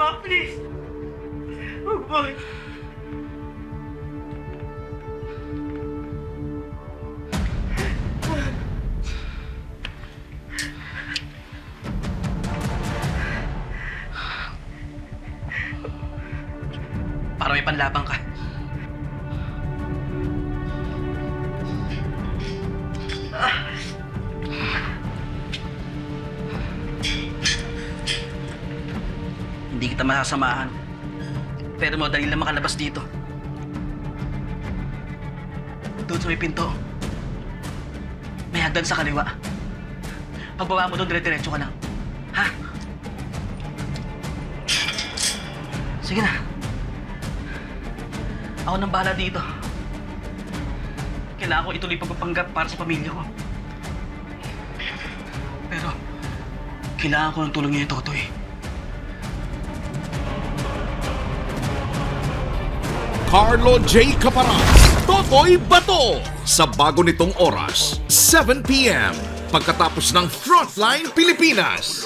ma, please. Huwag mo. Para may panlabang ka. Hindi kita masasamahan. Pero madali lang makalabas dito. Doon sa may pinto. May hagdan sa kaliwa. Pagbaba mo doon, dire-diretso ka lang. Ha? Sige na. Ako nang bahala dito. Kailangan ko ituloy pagpapanggap para sa pamilya ko. Pero, kailangan ko ng tulong niyo, Totoy. Carlo J. Caparan, Totoy Bato sa bago nitong oras, 7pm, pagkatapos ng Frontline Pilipinas.